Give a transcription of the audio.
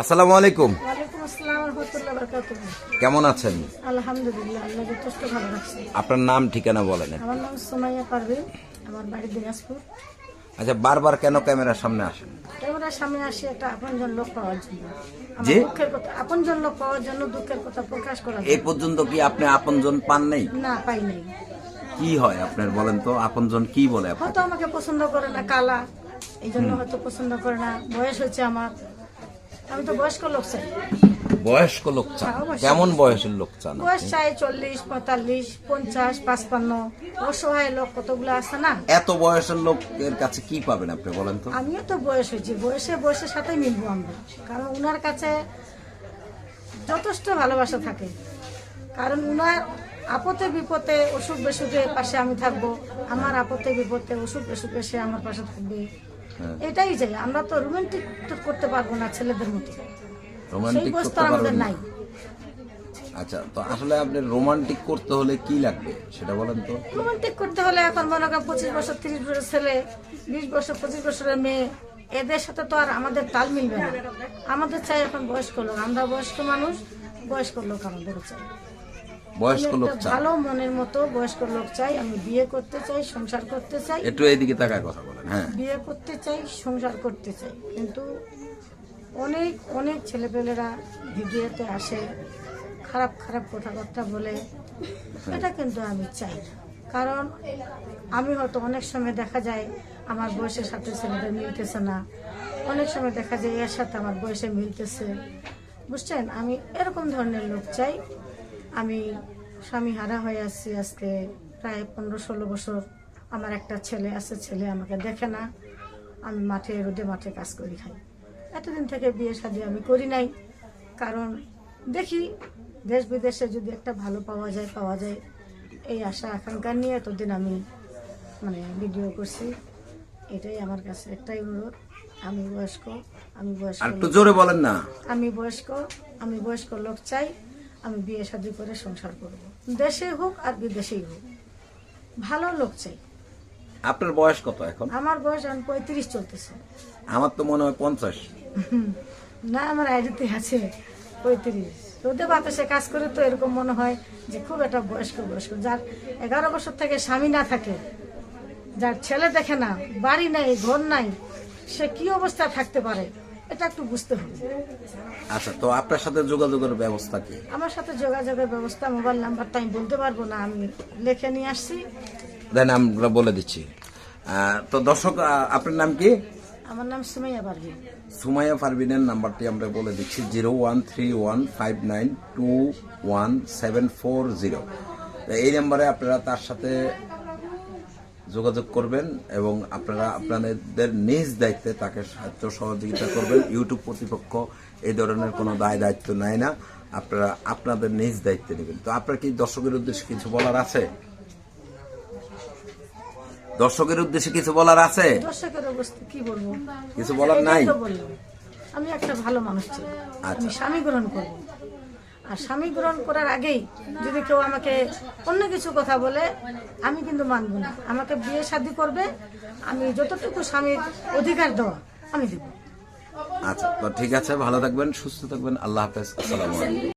আসসালামু আলাইকুম। কেমন আছেন? আলহামদুলিল্লাহ আল্লাহ যথেষ্ট ভালো রাখছে। আপনার নাম ঠিকানা বলেন। আমার নাম সোমাইয়া পারভিন আমার বাড়ি দিনাজপুর। আচ্ছা বারবার কেন ক্যামেরার সামনে আসেন? ক্যামেরার সামনে আসি একটা আপনজন লোক পাওয়ার জন্য। আমার দুঃখের কথা আপনজন লোক পাওয়ার জন্য দুঃখের কথা প্রকাশ এই পর্যন্ত কি আপনি আপনজন পান নেই? না পাই নাই। কি হয় আপনার বলেন তো? আপনজন কি বলে? হয়তো আমাকে পছন্দ করে না কালা। এই জন্য হয়তো পছন্দ করে না। বয়স হয়েছে আমার। আমি তো বয়স্ক লোক চাই বয়স্ক লোক চান? হ্যাঁ, কেমন বয়সের লোক চান বয়স চাই চল্লিশ পঁয়তাল্লিশ পঞ্চাশ পাঁচপান্ন। অসহায় লোক কতগুলো আছে না? এত বয়সের লোকের কাছে কি পাবেন আপনি বলেন তো? আমিও তো বয়স হয়েছি। বয়সে বয়সের সাথে মিলবো আমরা। কারণ উনার কাছে যথেষ্ট ভালোবাসা থাকে। কারণ উনার আপদে বিপদে অসুখ বেসুখে পাশে আমি থাকব। আমার আপদে বিপদে অসুখ বেসুখে সে আমার পাশে থাকবে। এটাই চাই আমরা তো রোমান্টিক করতে পারব না ছেলেদের মতো। রোমান্টিক করতে আমাদের নাই। আচ্ছা তো আসলে আপনি রোমান্টিক করতে হলে কি লাগবে? সেটা বলেন তো। রোমান্টিক করতে হলে এখন মনে করেন পঁচিশ বছর তিরিশ বছর ছেলে বিশ বছর পঁচিশ বছরের মেয়ে এদের সাথে তো আর আমাদের তাল মিলবে না। আমাদের চাই এখন বয়স্ক লোক আমরা বয়স্ক মানুষ বয়স্ক লোক আমাদের চাই। বয়স্ক লোক চান ভালো মনের মতো বয়স্ক লোক চাই আমি বিয়ে করতে চাই সংসার করতে চাই। একটু এইদিকে তাকায় কথা বলেন হ্যাঁ। বিয়ে করতে চাই সংসার করতে চাই। কিন্তু অনেক অনেক ছেলেপেলেরা ভিডিওতে আসে খারাপ খারাপ কথাবার্তা বলে। এটা কিন্তু আমি চাই না। কারণ আমি হয়তো অনেক সময় দেখা যায় আমার বয়সের সাথে ছেলেটা মিলতেছে না। অনেক সময় দেখা যায় এর সাথে আমার বয়সে মিলতেছে। বুঝছেন? আমি এরকম ধরনের লোক চাই আমি স্বামী হারা হয়ে আসছি আজকে প্রায় পনেরো ষোলো বছর। আমার একটা ছেলে আছে ছেলে আমাকে দেখে না। আমি মাঠে রোদে মাঠে কাজ করি খাই। এতদিন থেকে বিয়ে শাদী আমি করি নাই। কারণ দেখি দেশ বিদেশে যদি একটা ভালো পাওয়া যায় পাওয়া যায়। এই আশা আকাঙ্ক্ষা নিয়ে এতদিন আমি মানে ভিডিও করছি। এটাই আমার কাছে একটাই অনুরোধ। আমি বয়স্ক আমি বয়স্ক জোরে বলেন না। আমি বয়স্ক আমি বয়স্ক লোক চাই। আমি বিয়ে শাদী করে সংসার করব। দেশে হোক আর বিদেশেই হোক। ভালো লোক চাই। আপনার বয়স কত এখন? আমার বয়স এখন পঁয়ত্রিশ চলতেছে। আমার তো মনে হয় পঞ্চাশ। না আমার আইডিতে আছে পঁয়ত্রিশ। রোদে বাতাসে কাজ করে তো এরকম মনে হয় যে খুব একটা বয়স্ক বয়স্ক। যার এগারো বছর থেকে স্বামী না থাকে যার ছেলে দেখে না বাড়ি নাই ঘর নাই সে কি অবস্থায় থাকতে পারে? এটা একটু বুঝতে হবে আচ্ছা তো আপনার সাথে যোগাযোগের ব্যবস্থা কি? আমার সাথে যোগাযোগের ব্যবস্থা মোবাইল নাম্বারটা আমি বলতে পারব না আমি লেখে নিয়ে আসছি। দেন আমরা বলে দিচ্ছি। তো দর্শক আপনার নাম কি? আমার নাম সুমাইয়া পারভিন। সুমাইয়া পারভিনের নাম্বারটি আমরা বলে দিচ্ছি zero one three one five nine two one seven four zero. এই নাম্বারে আপনারা তার সাথে যোগাযোগ করবেন এবং আপনারা আপনাদের নিজ দায়িত্বে তাকে সাহায্য সহযোগিতা করবেন। ইউটিউব কর্তৃপক্ষ এই ধরনের কোনো দায় দায়িত্ব নেয় না। আপনারা আপনাদের নিজ দায়িত্বে নেবেন। তো আপনার কি দর্শকের উদ্দেশ্যে কিছু বলার আছে? দর্শকের উদ্দেশ্যে কিছু বলার আছে? দর্শকের অবস্থা কি বলব? কিছু বলার নাই। আমি একটা ভালো মানুষ চাই। আমি আচ্ছা। স্বামী গ্রহণ করব। আর স্বামী গ্রহণ করার আগেই যদি কেউ আমাকে অন্য কিছু কথা বলে, আমি কিন্তু মানব না। আমাকে বিয়ে শাদী করবে, আমি যতটুকু স্বামীর অধিকার দেওয়া, আমি দেব। আচ্ছা তো ঠিক আছে, ভালো থাকবেন, সুস্থ থাকবেন, আল্লাহ হাফেজ, আসসালামু